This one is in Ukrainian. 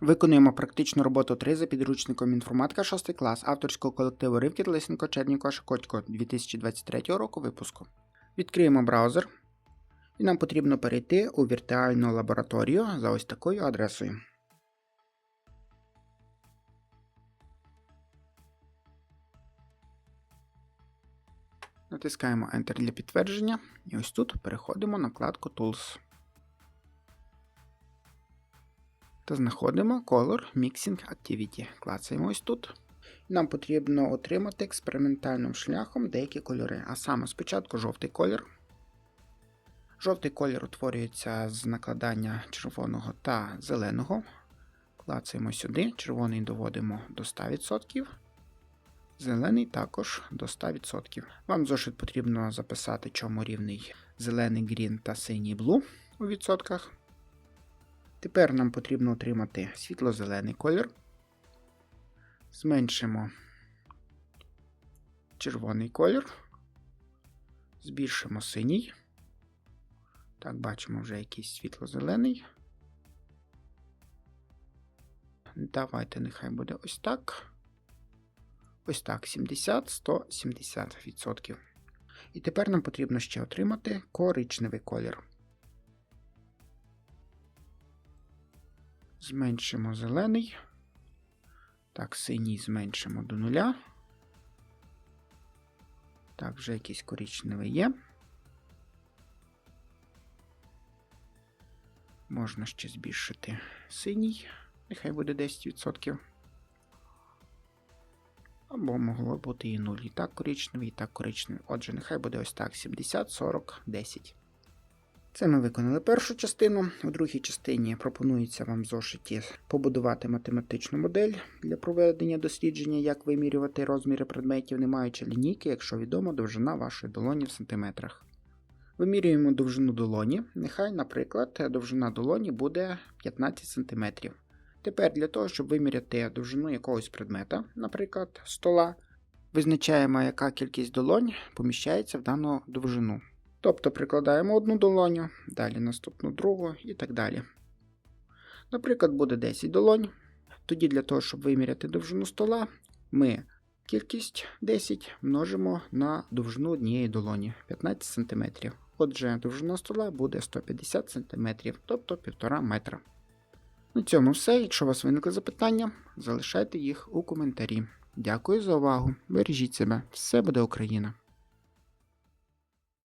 Виконуємо практичну роботу 3 за підручником інформатика 6 клас авторського колективу Ривкіт Лисенко Чернікова Шакотько 2023 року випуску. Відкриємо браузер. І нам потрібно перейти у віртуальну лабораторію за ось такою адресою. Натискаємо Enter для підтвердження. І ось тут переходимо на вкладку Tools. Та знаходимо Color Mixing Activity. Клацаємо ось тут. Нам потрібно отримати експериментальним шляхом деякі кольори. А саме спочатку жовтий колір. Жовтий колір утворюється з накладання червоного та зеленого. Клацаємо сюди, червоний доводимо до 100%. Зелений також до 100%. Вам зошит потрібно записати, чому рівний зелений грін та синій блу у відсотках. Тепер нам потрібно отримати світло-зелений колір. Зменшимо червоний колір. Збільшимо синій. Так, бачимо вже якийсь світло-зелений. Давайте нехай буде ось так. Ось так, 70-170%. І тепер нам потрібно ще отримати коричневий колір. Зменшимо зелений. Так, синій зменшимо до нуля. Так, вже якийсь коричневий є. Можна ще збільшити синій, нехай буде 10%. Або могло бути і 0. І так коричневий, і так коричневий. Отже, нехай буде ось так: 70, 40, 10. Це ми виконали першу частину. У другій частині пропонується вам в зошиті побудувати математичну модель для проведення дослідження, як вимірювати розміри предметів, не маючи лінійки, якщо відомо довжина вашої долоні в сантиметрах. Вимірюємо довжину долоні. Нехай, наприклад, довжина долоні буде 15 см. Тепер для того, щоб виміряти довжину якогось предмета, наприклад, стола, визначаємо, яка кількість долонь поміщається в дану довжину. Тобто прикладаємо одну долоню, далі наступну другу і так далі. Наприклад, буде 10 долонь. Тоді для того, щоб виміряти довжину стола, ми кількість 10 множимо на довжину однієї долоні 15 см. Отже, довжина стола буде 150 см, тобто 1,5 метра. На цьому все. Якщо у вас виникли запитання, залишайте їх у коментарі. Дякую за увагу. Бережіть себе. Все буде Україна!